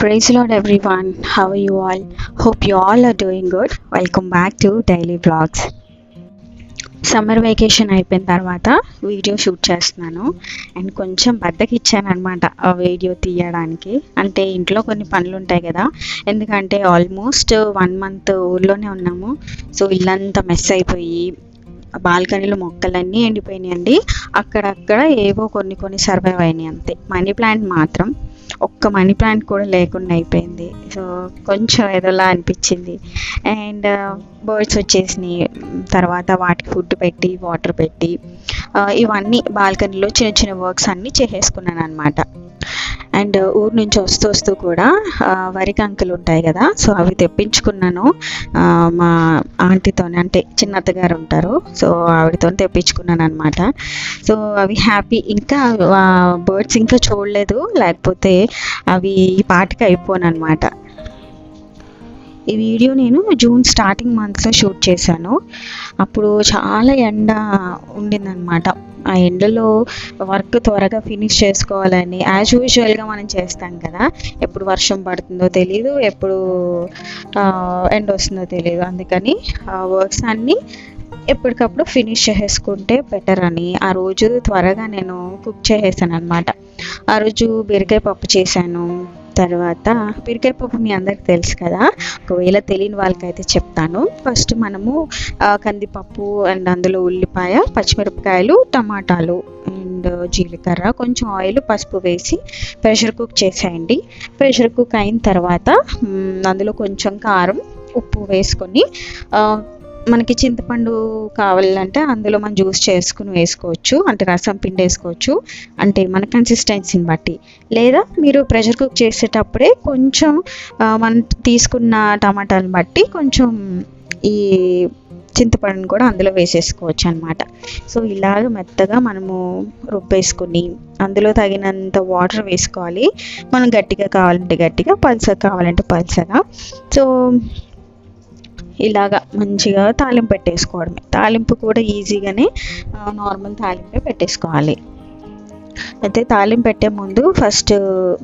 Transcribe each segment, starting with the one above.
Praise lord everyone how you all hope you all are doing good welcome back to daily blogs summer vacation అయిపోయిన తర్వాత video shoot చేస్తున్నాను. And కొంచెం బద్దకిచ్చాను అనమాట ఆ video తీయడానికి. అంటే ఇంట్లో కొన్ని పనులు ఉంటాయి కదా. ఎందుకంటే ఆల్మోస్ట్ వన్ మంత్ ఊర్లోనే ఉన్నాము. సో ఇల్లంతా మెస్ అయిపోయి బాల్కనీలో మొక్కలన్నీ ఎండిపోయినాయండి. అక్కడక్కడ ఏవో కొన్ని కొన్ని సర్వైవ్ అయినాయి అంతే. మనీ ప్లాంట్ మాత్రం. ఒక్క మనీ ప్లాంట్ కూడా లేకుండా అయిపోయింది. సో కొంచెం ఏదోలా అనిపించింది. అండ్ బర్డ్స్ వచ్చేసినాయి. తర్వాత వాటికి ఫుడ్ పెట్టి వాటర్ పెట్టి ఇవన్నీ బాల్కనీలో చిన్న చిన్న వర్క్స్ అన్నీ చేసేసుకున్నాను అనమాట అండ్ ఊరు నుంచి వస్తూ వస్తూ కూడా వరి కంకులు ఉంటాయి కదా సో అవి తెప్పించుకున్నాను. మా ఆంటీతోనే అంటే చిన్న అత్తగారు ఉంటారు సో ఆవిడతో తెప్పించుకున్నాను అనమాట సో అవి హ్యాపీ. ఇంకా బర్డ్స్ ఇంకా చూడలేదు లేకపోతే అవి ఈ పాటికి అయిపోను అనమాట ఈ వీడియో నేను జూన్ స్టార్టింగ్ మంత్లో షూట్ చేశాను. అప్పుడు చాలా ఎండ ఉండిందనమాట ఆ ఎండలో వర్క్ త్వరగా ఫినిష్ చేసుకోవాలని యాజ్ యూజువల్గా మనం చేస్తాం కదా. ఎప్పుడు వర్షం పడుతుందో తెలియదు ఎప్పుడు ఎండ వస్తుందో తెలియదు అందుకని వర్క్స్ అన్నీ ఎప్పటికప్పుడు ఫినిష్ చేసేసుకుంటే బెటర్ అని. ఆ రోజు త్వరగా నేను కుక్ చేసేసాను అనమాట ఆ రోజు బీరకాయ పప్పు చేశాను. తర్వాత పిరికాయ పప్పు మీ అందరికి తెలుసు కదా. ఒకవేళ తెలియని వాళ్ళకైతే చెప్తాను. ఫస్ట్ మనము కందిపప్పు అండ్ అందులో ఉల్లిపాయ పచ్చిమిరపకాయలు టమాటాలు అండ్ జీలకర్ర కొంచెం ఆయిల్ పసుపు వేసి ప్రెషర్ కుక్ చేసేయండి. ప్రెషర్ కుక్ అయిన తర్వాత అందులో కొంచెం కారం ఉప్పు వేసుకొని మనకి చింతపండు కావాలంటే అందులో మనం జ్యూస్ చేసుకుని వేసుకోవచ్చు అంటే రసం పిండి వేసుకోవచ్చు. అంటే మన కన్సిస్టెన్సీని బట్టి. లేదా మీరు ప్రెషర్ కుక్ చేసేటప్పుడే కొంచెం మనం తీసుకున్న టమాటాలను బట్టి కొంచెం ఈ చింతపండుని కూడా అందులో వేసేసుకోవచ్చు అనమాట సో ఇలాగ మెత్తగా మనము రుబ్బేసుకుని అందులో తగినంత వాటర్ వేసుకోవాలి. మనం గట్టిగా కావాలంటే గట్టిగా పల్సగా కావాలంటే పల్సగా సో ఇలాగా మంచిగా తాలింపు పెట్టేసుకోవడమే. తాలింపు కూడా ఈజీగానే నార్మల్ తాలింపే పెట్టేసుకోవాలి. అయితే తాలింపు పెట్టే ముందు ఫస్ట్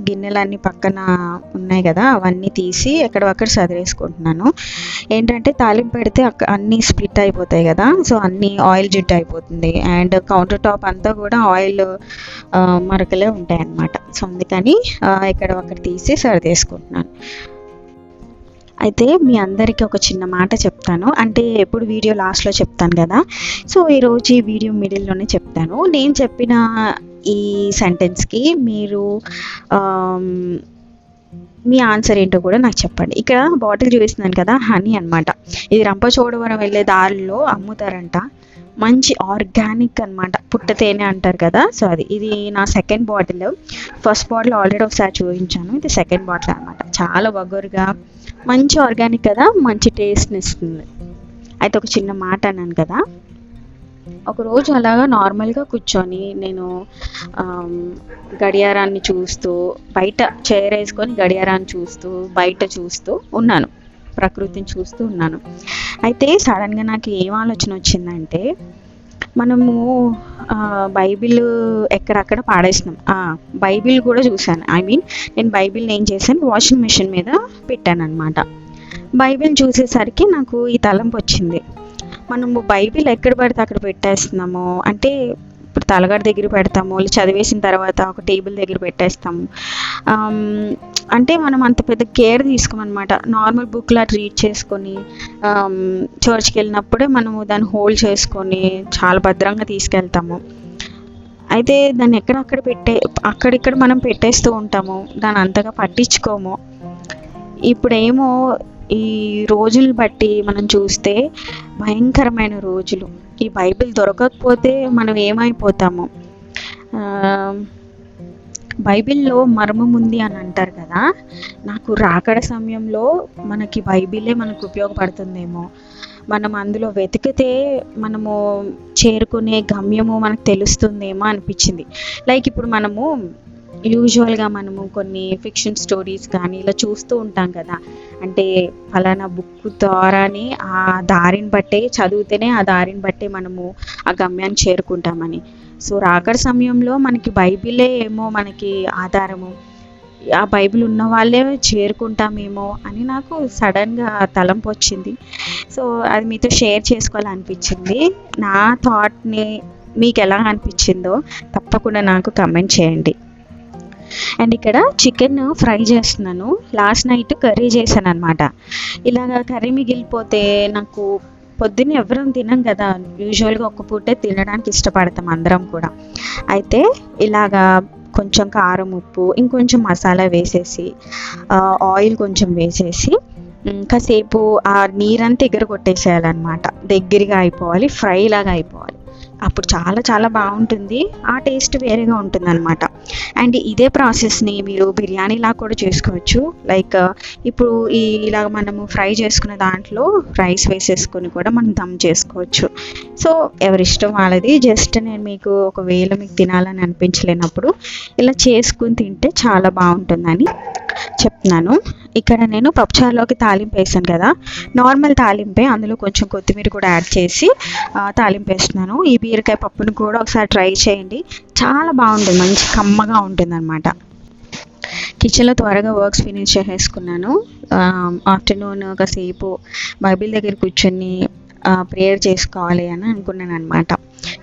గిన్నెలన్నీ పక్కన ఉన్నాయి కదా అవన్నీ తీసి ఎక్కడక్కడ సదిరేసుకుంటున్నాను. ఏంటంటే తాలింపు పెడితే అక్క అన్నీ స్ప్లిట్ అయిపోతాయి కదా సో అన్నీ ఆయిల్ జిడ్ అయిపోతుంది. అండ్ కౌంటర్ టాప్ అంతా కూడా ఆయిల్ మరకలే ఉంటాయి అన్నమాట సో అందుకని ఎక్కడ ఒకటి తీసి సరిదేసుకుంటున్నాను. అయితే మీ అందరికీ ఒక చిన్న మాట చెప్తాను. అంటే ఎప్పుడు వీడియో లాస్ట్లో చెప్తాను కదా. సో ఈరోజు ఈ వీడియో మిడిల్లోనే చెప్తాను. నేను చెప్పిన ఈ సెంటెన్స్కి మీరు మీ ఆన్సర్ ఏంటో కూడా నాకు చెప్పండి. ఇక్కడ బాటిల్ చూపిస్తున్నాను కదా హనీ అన్నమాట. ఇది రంపచోడవరం వెళ్ళే దారిలో అమ్ముతారంట. మంచి ఆర్గానిక్ అన్నమాట. పుట్ట తేనె అంటారు కదా. సో అది ఇది నా second bottle. First bottle already ఒకసారి చూపించాను. ఇది సెకండ్ బాటిల్ అనమాట చాలా బగరుగా మంచి ఆర్గానిక్ కదా మంచి టేస్ట్ని ఇస్తుంది. అయితే ఒక చిన్న మాట అన్నాను కదా. ఒకరోజు అలాగా నార్మల్గా కూర్చొని నేను గడియారాన్ని చూస్తూ బయట చైర్ వేసుకొని గడియారాన్ని చూస్తూ బయట చూస్తూ ఉన్నాను. ప్రకృతిని చూస్తూ ఉన్నాను. అయితే సడన్గా నాకు ఏం ఆలోచన వచ్చిందంటే మనము బైబిల్ ఎక్కడక్కడ పాడేసినాం. బైబిల్ కూడా చూశాను. ఐ మీన్ నేను బైబిల్ని ఏం చేశాను? వాషింగ్ మిషన్ మీద పెట్టాను అనమాట బైబిల్ చూసేసరికి నాకు ఈ తలంపు వచ్చింది. మనము బైబిల్ ఎక్కడ పడితే అక్కడ పెట్టేస్తున్నాము? అంటే తలగడ దగ్గర పెడతాము చదివేసిన తర్వాత ఒక టేబుల్ దగ్గర పెట్టేస్తాము. అంటే మనం అంత పెద్ద కేర్ తీసుకోమన్నమాట. నార్మల్ బుక్లా రీడ్ చేసుకొని చర్చ్కి వెళ్ళినప్పుడే మనము దాన్ని హోల్డ్ చేసుకొని చాలా భద్రంగా తీసుకెళ్తాము. అయితే దాన్ని ఎక్కడక్కడ పెట్టే అక్కడిక్కడ మనం పెట్టేస్తూ ఉంటాము. దాన్ని అంతగా పట్టించుకోము. ఇప్పుడేమో ఈ రోజులు బట్టి మనం చూస్తే భయంకరమైన రోజులు. ఈ బైబిల్ దొరకకపోతే మనం ఏమైపోతాము? బైబిల్లో మర్మం ఉంది అని అంటారు కదా? నాకు రాకడ సమయంలో మనకి బైబిలే మనకు ఉపయోగపడుతుందేమో. మనం అందులో వెతికితే మనము చేరుకునే గమ్యము మనకు తెలుస్తుందేమో అనిపించింది. లైక్ ఇప్పుడు మనము యూజువల్గా మనము కొన్ని ఫిక్షన్ స్టోరీస్ కానీ ఇలా చూస్తూ ఉంటాం కదా. అంటే ఫలానా బుక్ ద్వారానే ఆ దారిని బట్టే చదివితేనే ఆ దారిని బట్టే మనము ఆ గమ్యాన్ని చేరుకుంటామని. సో రాకడ సమయంలో మనకి బైబిలే ఏమో మనకి ఆధారము. ఆ బైబిల్ ఉన్న వాళ్ళే చేరుకుంటామేమో అని నాకు సడన్గా తలంపు వచ్చింది. సో అది మీతో షేర్ చేసుకోవాలనిపించింది. నా థాట్ని మీకు ఎలా అనిపించిందో తప్పకుండా నాకు కమెంట్ చేయండి. అండ్ ఇక్కడ చికెన్ ఫ్రై చేస్తున్నాను. లాస్ట్ నైట్ కర్రీ చేశాను అనమాట ఇలాగ కర్రీ మిగిలిపోతే నాకు పొద్దున్న ఎవరం తినం కదా. యూజువల్గా ఒక్క పూటే తినడానికి ఇష్టపడతాం అందరం కూడా. అయితే ఇలాగా కొంచెం కారం ఉప్పు ఇంకొంచెం మసాలా వేసేసి ఆయిల్ కొంచెం వేసేసి ఉమ్, కాసేపు ఆ నీరంతా ఎగర కొట్టేసేయాలన్నమాట దగ్గరగా అయిపోవాలి ఫ్రై లాగా అయిపోవాలి. అప్పుడు చాలా చాలా బాగుంటుంది. ఆ టేస్ట్ వేరేగా ఉంటుంది అనమాట అండ్ ఇదే ప్రాసెస్ని మీరు బిర్యానీలా కూడా చేసుకోవచ్చు. లైక్ ఇప్పుడు ఈ ఇలా మనము ఫ్రై చేసుకున్న దాంట్లో రైస్ వేసేసుకొని కూడా మనం దమ్ చేసుకోవచ్చు. సో ఎవరిష్టం వాళ్ళది. జస్ట్ నేను మీకు ఒకవేళ మీకు తినాలని అనిపించలేనప్పుడు ఇలా చేసుకుని తింటే చాలా బాగుంటుందని చెప్తున్నాను. ఇక్కడ నేను పప్పుచారులోకి తాలింపు వేసాను కదా. నార్మల్ తాలింపే అందులో కొంచెం కొత్తిమీర కూడా యాడ్ చేసి తాలింపు వేస్తున్నాను. ఈ బీరకాయ పప్పును కూడా ఒకసారి ట్రై చేయండి. చాలా బాగుంటుంది మంచి కమ్మగా ఉంటుంది అనమాట కిచెన్లో త్వరగా వర్క్స్ ఫినిష్ చేసేసుకున్నాను. ఆఫ్టర్నూన్ ఒకసేపు బైబిల్ దగ్గర కూర్చొని ప్రేయర్ చేసుకోవాలి అని అనుకున్నాను అనమాట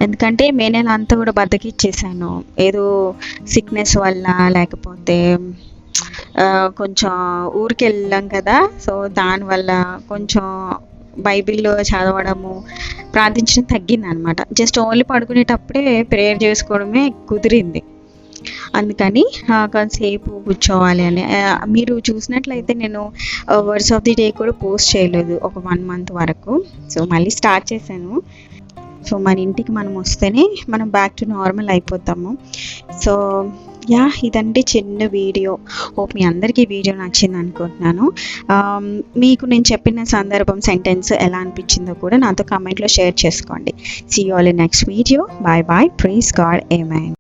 ఎందుకంటే మే నెల అంతా కూడా బద్దకిచ్చేసాను. ఏదో సిక్నెస్ వల్ల లేకపోతే కొంచెం ఊరికి వెళ్ళాం కదా. సో దానివల్ల కొంచెం బైబిల్లో చదవడము ప్రార్థించడం తగ్గింది అనమాట జస్ట్ ఓన్లీ పడుకునేటప్పుడే ప్రేయర్ చేసుకోవడమే కుదిరింది. అందుకని ఆ, కొంతసేపు కూర్చోవాలి అని. మీరు చూసినట్లయితే నేను వర్డ్స్ ఆఫ్ ది డే కూడా పోస్ట్ చేయలేదు ఒక వన్ మంత్ వరకు. సో మళ్ళీ స్టార్ట్ చేశాను. సో మన ఇంటికి మనం వస్తేనే మనం బ్యాక్ టు నార్మల్ అయిపోతాము. సో యా ఇదండి చిన్న వీడియో. హోప్ మీ అందరికీ వీడియో నచ్చింది అనుకుంటున్నాను. మీకు నేను చెప్పిన సందర్భం సెంటెన్స్ ఎలా అనిపించిందో కూడా నాతో కమెంట్లో షేర్ చేసుకోండి. See all in next video bye bye please God ఏమైన్